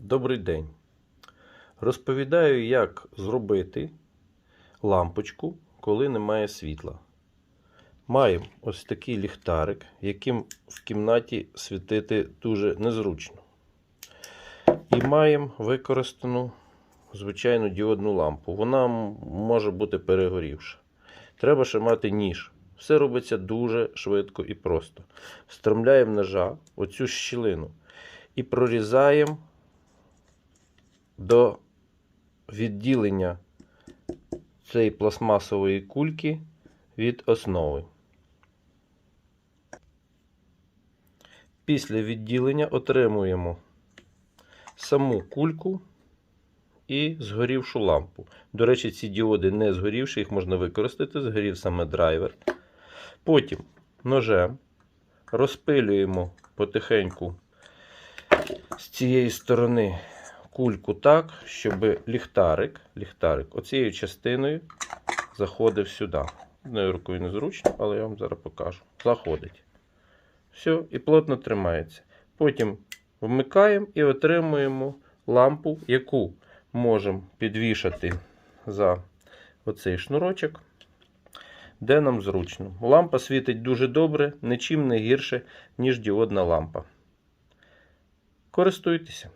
Добрий день. Розповідаю, як зробити лампочку, коли немає світла. Маємо ось такий ліхтарик, яким в кімнаті світити дуже незручно. І маємо використану звичайну діодну лампу. Вона може бути перегорівша. Треба ще мати ніж. Все робиться дуже швидко і просто. Встромляємо ножа оцю щілину і прорізаємо до відділення цієї пластмасової кульки від основи. Після відділення отримуємо саму кульку і згорівшу лампу. До речі, ці діоди не згорівші, їх можна використати, згорів саме драйвер. Потім ножем розпилюємо потихеньку з цієї сторони кульку так, щоб ліхтарик, ліхтарик оцією частиною заходив сюди. Одною рукою незручно, але я вам зараз покажу. Заходить. Все, і плотно тримається. Потім вмикаємо і отримуємо лампу, яку можемо підвішати за оцей шнурочок, де нам зручно. Лампа світить дуже добре, нічим не гірше, ніж діодна лампа. Користуйтеся.